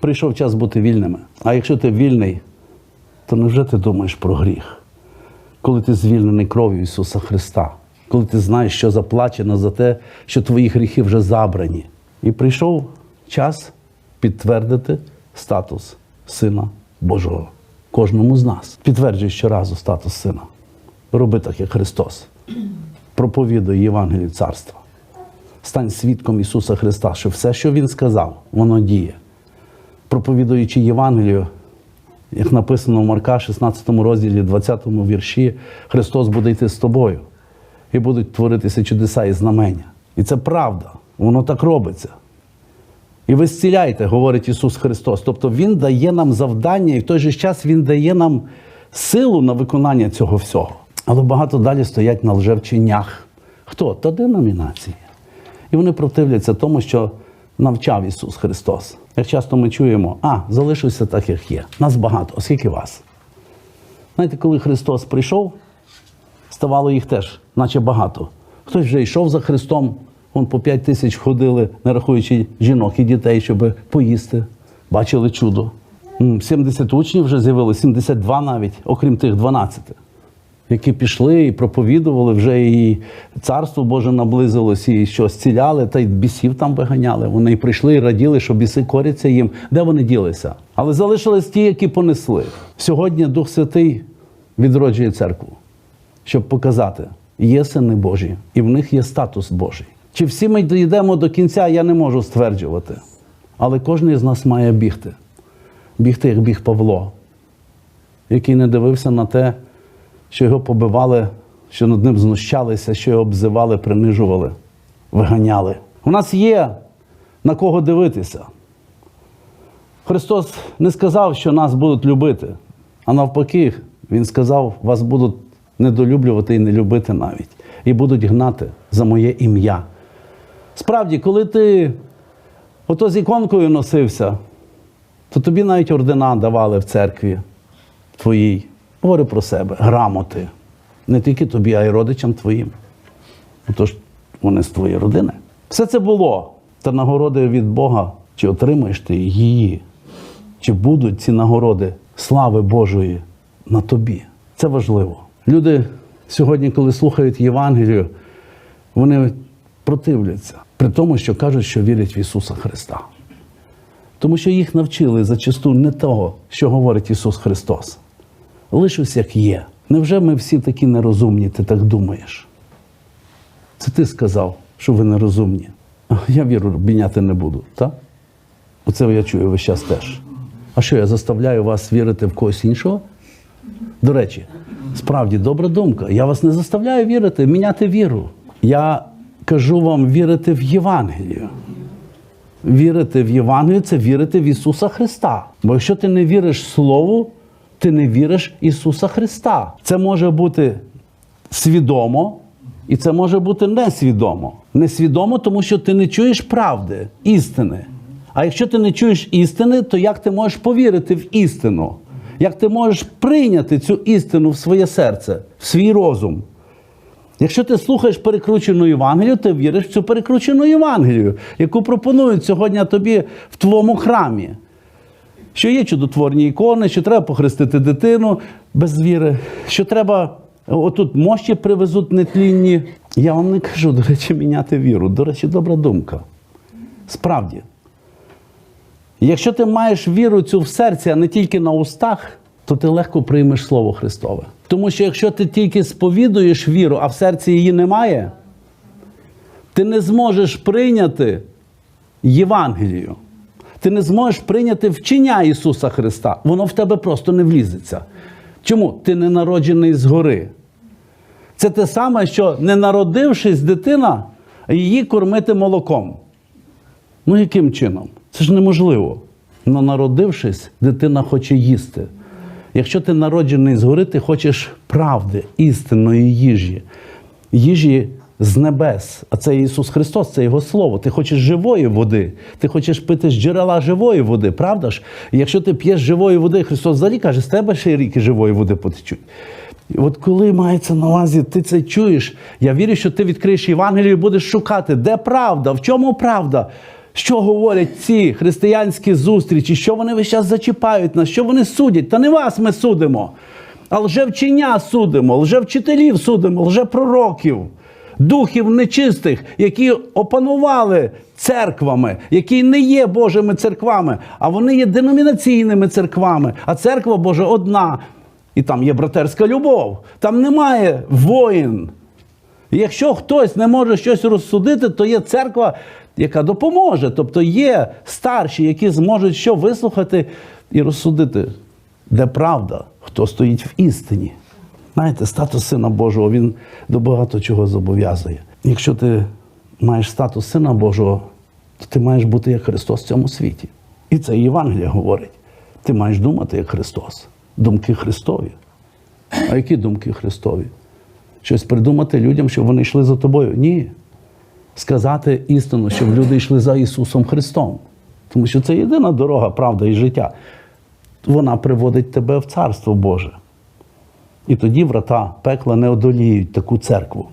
Прийшов час бути вільними. А якщо ти вільний, то невже ти думаєш про гріх? Коли ти звільнений кров'ю Ісуса Христа, коли ти знаєш, що заплачено за те, що твої гріхи вже забрані. І прийшов час підтвердити статус Сина Божого. Кожному з нас. Підтверджуй щоразу статус Сина. Роби так, як Христос. Проповідуй Євангелію Царства. Стань свідком Ісуса Христа, що все, що Він сказав, воно діє. Проповідуючи Євангелію, як написано в Марка, 16 розділі, 20 вірші, Христос буде йти з тобою. І будуть творитися чудеса і знамення. І це правда, воно так робиться. І ви зціляйте, говорить Ісус Христос. Тобто Він дає нам завдання, і в той же час Він дає нам силу на виконання цього всього. Але багато далі стоять на лжевченнях. Хто? Та деномінації. І вони противляться тому, що навчав Ісус Христос. Як часто ми чуємо, а, залишився так, як є. Нас багато, оскільки вас. Знаєте, коли Христос прийшов, ставало їх теж, наче багато. Хтось вже йшов за Христом, вон по 5 тисяч ходили, не рахуючи жінок і дітей, щоб поїсти. Бачили чудо. М, 70 учнів вже з'явилося, 72 навіть, окрім тих 12, які пішли і проповідували, вже і царство Боже наблизилось, і що зціляли, та й бісів там виганяли. Вони прийшли і раділи, що біси коряться їм. Де вони ділися? Але залишились ті, які понесли. Сьогодні Дух Святий відроджує церкву щоб показати, є сини Божі, і в них є статус Божий. Чи всі ми дійдемо до кінця, я не можу стверджувати. Але кожен з нас має бігти. Бігти, як біг Павло, який не дивився на те, що його побивали, що над ним знущалися, що його обзивали, принижували, виганяли. У нас є на кого дивитися. Христос не сказав, що нас будуть любити, а навпаки, Він сказав, вас будуть недолюблювати і не любити навіть, і будуть гнати за моє ім'я. Справді, коли ти ото з іконкою носився, то тобі навіть ордена давали в церкві твоїй. Говори про себе, грамоти. Не тільки тобі, а й родичам твоїм. Отож, вони з твоєї родини. Все це було. Та нагороди від Бога, чи отримаєш ти її, чи будуть ці нагороди слави Божої на тобі. Це важливо. Люди сьогодні, коли слухають Євангелію, вони противляться, при тому, що кажуть, що вірять в Ісуса Христа. Тому що їх навчили зачасту не того, що говорить Ісус Христос. Лишусь як є. Невже ми всі такі нерозумні, ти так думаєш? Це ти сказав, що ви нерозумні. Я віру міняти не буду, так? Оце я чую весь час теж. А що я заставляю вас вірити в когось іншого? До речі, справді добра думка. Я вас не заставляю вірити, міняти віру. Я кажу вам вірити в Євангелію. Вірити в Євангелію це вірити в Ісуса Христа. Бо якщо ти не віриш Слову, ти не віриш Ісуса Христа. Це може бути свідомо, і це може бути несвідомо. Несвідомо, тому що ти не чуєш правди, істини. А якщо ти не чуєш істини, то як ти можеш повірити в істину? Як ти можеш прийняти цю істину в своє серце, в свій розум? Якщо ти слухаєш перекручену Євангелію, ти віриш в цю перекручену Євангелію, яку пропонують сьогодні тобі в твоєму храмі. Що є чудотворні ікони, що треба похрестити дитину без віри, що треба, отут мощі привезуть нетлінні. Я вам не кажу, до речі, міняти віру. До речі, добра думка. Справді. Якщо ти маєш віру цю в серці, а не тільки на устах, то ти легко приймеш Слово Христове. Тому що якщо ти тільки сповідуєш віру, а в серці її немає, ти не зможеш прийняти Євангелію. Ти не зможеш прийняти вчення Ісуса Христа. Воно в тебе просто не влізеться. Чому? Ти не народжений згори. Це те саме, що не народившись дитина, її кормити молоком. Ну, яким чином? Це ж неможливо. Но народившись, дитина хоче їсти. Якщо ти народжений згори, ти хочеш правди, істинної їжі, їжі з небес. А це Ісус Христос, це Його Слово. Ти хочеш живої води, ти хочеш пити з джерела живої води, правда ж? Якщо ти п'єш живої води, Христос взагалі каже, з тебе ще ріки живої води потечуть. І от коли мається на увазі, ти це чуєш, я вірю, що ти відкриєш Євангелію і будеш шукати, де правда, в чому правда. Що говорять ці християнські зустрічі? Що вони весь час зачіпають нас? Що вони судять? Та не вас ми судимо, а лжевчення судимо, лжевчителів судимо, лжепророків, духів нечистих, які опанували церквами, які не є Божими церквами, а вони є деномінаційними церквами. А церква Божа одна. І там є братерська любов, там немає воїн. Якщо хтось не може щось розсудити, то є церква, яка допоможе. Тобто є старші, які зможуть що вислухати і розсудити, де правда, хто стоїть в істині. Знаєте, статус Сина Божого він до багато чого зобов'язує. Якщо ти маєш статус Сина Божого, то ти маєш бути як Христос в цьому світі. І це Євангелія говорить. Ти маєш думати як Христос, думки Христові. А які думки Христові? Щось придумати людям, щоб вони йшли за тобою? Ні. Сказати істину, щоб люди йшли за Ісусом Христом. Тому що це єдина дорога, правда і життя. Вона приводить тебе в Царство Боже. І тоді врата пекла не одоліють таку церкву.